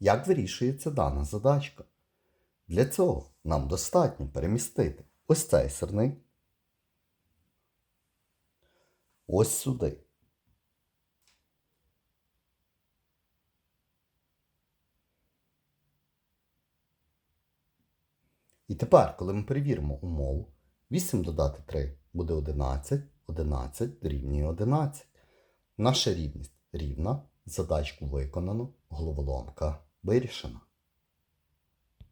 Як вирішується дана задачка? Для цього нам достатньо перемістити ось цей сирник ось сюди. І тепер, коли ми перевіримо умову, 8 додати 3 буде 11, 11 дорівнює 11. Наша рівність рівна, задачку виконано, головоломка вирішена.